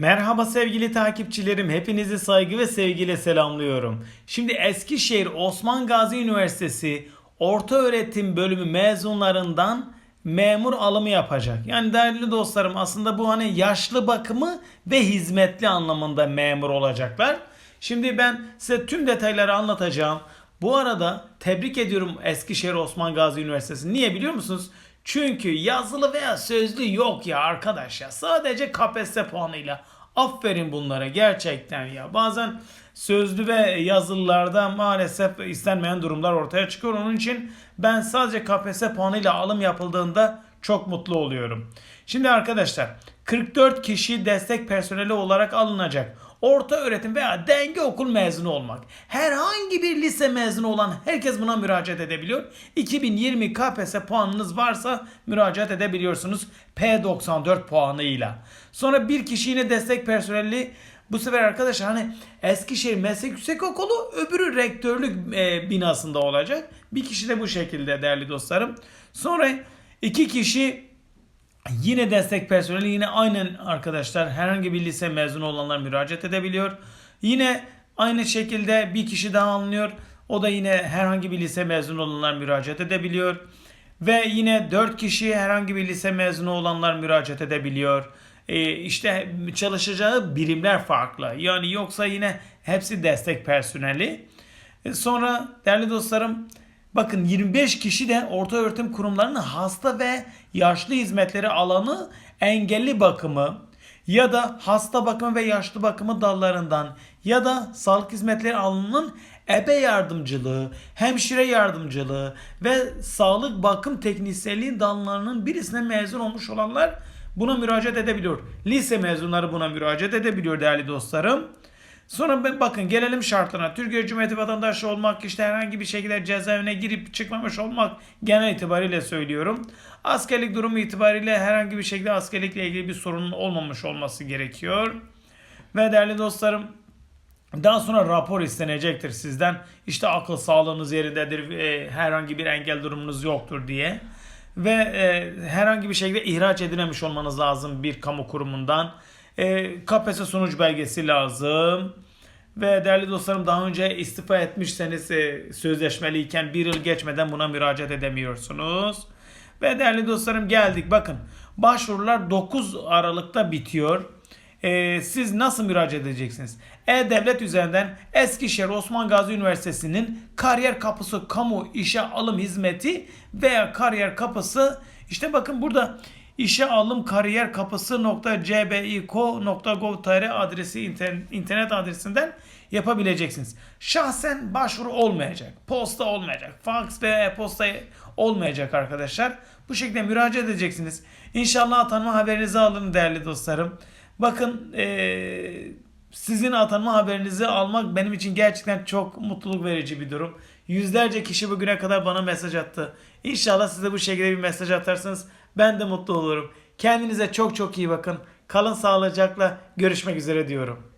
Merhaba sevgili takipçilerim. Hepinizi saygı ve sevgiyle selamlıyorum. Şimdi Eskişehir Osman Gazi Üniversitesi Orta Öğretim Bölümü mezunlarından memur alımı yapacak. Yani değerli dostlarım aslında bu hani yaşlı bakımı ve hizmetli anlamında memur olacaklar. Şimdi ben size tüm detayları anlatacağım. Bu arada tebrik ediyorum Eskişehir Osman Gazi Üniversitesi. Niye biliyor musunuz? Çünkü yazılı veya sözlü yok ya arkadaş ya. Sadece KPSS puanıyla. Aferin bunlara gerçekten ya. Bazen sözlü ve yazılılarda maalesef istenmeyen durumlar ortaya çıkıyor. Onun için ben sadece KPSS puanıyla alım yapıldığında çok mutlu oluyorum. Şimdi arkadaşlar 44 kişi destek personeli olarak alınacak. Orta öğretim veya denge okul mezunu olmak. Herhangi bir lise mezunu olan herkes buna müracaat edebiliyor. 2020 KPSS puanınız varsa müracaat edebiliyorsunuz P94 puanıyla. Sonra bir kişi yine destek personeli bu sefer arkadaşlar hani Eskişehir Meslek Yüksekokulu öbürü rektörlük e, binasında olacak. Bir kişi de bu şekilde değerli dostlarım. Sonra iki kişi Yine destek personeli yine aynen arkadaşlar herhangi bir lise mezunu olanlar müracaat edebiliyor. Yine aynı şekilde bir kişi daha alınıyor. O da yine herhangi bir lise mezunu olanlar müracaat edebiliyor. Ve yine 4 kişi herhangi bir lise mezunu olanlar müracaat edebiliyor. Ee, işte çalışacağı birimler farklı. Yani yoksa yine hepsi destek personeli. E, Sonra değerli dostlarım bakın 25 kişi de orta öğretim kurumlarının hasta ve yaşlı hizmetleri alanı engelli bakımı ya da hasta bakımı ve yaşlı bakımı dallarından ya da sağlık hizmetleri alanının ebe yardımcılığı, hemşire yardımcılığı ve sağlık bakım teknisyenliği dallarının birisine mezun olmuş olanlar buna müracaat edebiliyor. Lise mezunları buna müracaat edebiliyor değerli dostlarım. Sonra bakın gelelim şartlarına. Türkiye Cumhuriyeti vatandaşı olmak, işte herhangi bir şekilde cezaevine girip çıkmamış olmak genel itibariyle söylüyorum. Askerlik durumu itibariyle herhangi bir şekilde askerlikle ilgili bir sorunun olmamış olması gerekiyor. Ve değerli dostlarım daha sonra rapor istenecektir sizden. İşte akıl sağlığınız yerindedir, e, herhangi bir engel durumunuz yoktur diye. Ve e, herhangi bir şekilde ihraç edilemiş olmanız lazım bir kamu kurumundan. E, KPSS sonuç belgesi lazım. Ve değerli dostlarım daha önce istifa etmişseniz e, sözleşmeliyken bir yıl geçmeden buna müracaat edemiyorsunuz. Ve değerli dostlarım geldik bakın başvurular 9 Aralık'ta bitiyor. Ee, siz nasıl müracaat edeceksiniz? E-Devlet üzerinden Eskişehir Osman Gazi Üniversitesi'nin kariyer kapısı kamu işe alım hizmeti veya kariyer kapısı işte bakın burada işe alım kariyer kapısı .cbiko.gov.tr adresi internet, adresinden yapabileceksiniz. Şahsen başvuru olmayacak. Posta olmayacak. Fax ve e-posta olmayacak arkadaşlar. Bu şekilde müracaat edeceksiniz. İnşallah atanma haberinizi alın değerli dostlarım. Bakın eee, sizin atanma haberinizi almak benim için gerçekten çok mutluluk verici bir durum. Yüzlerce kişi bugüne kadar bana mesaj attı. İnşallah siz de bu şekilde bir mesaj atarsınız. Ben de mutlu olurum. Kendinize çok çok iyi bakın. Kalın sağlıcakla görüşmek üzere diyorum.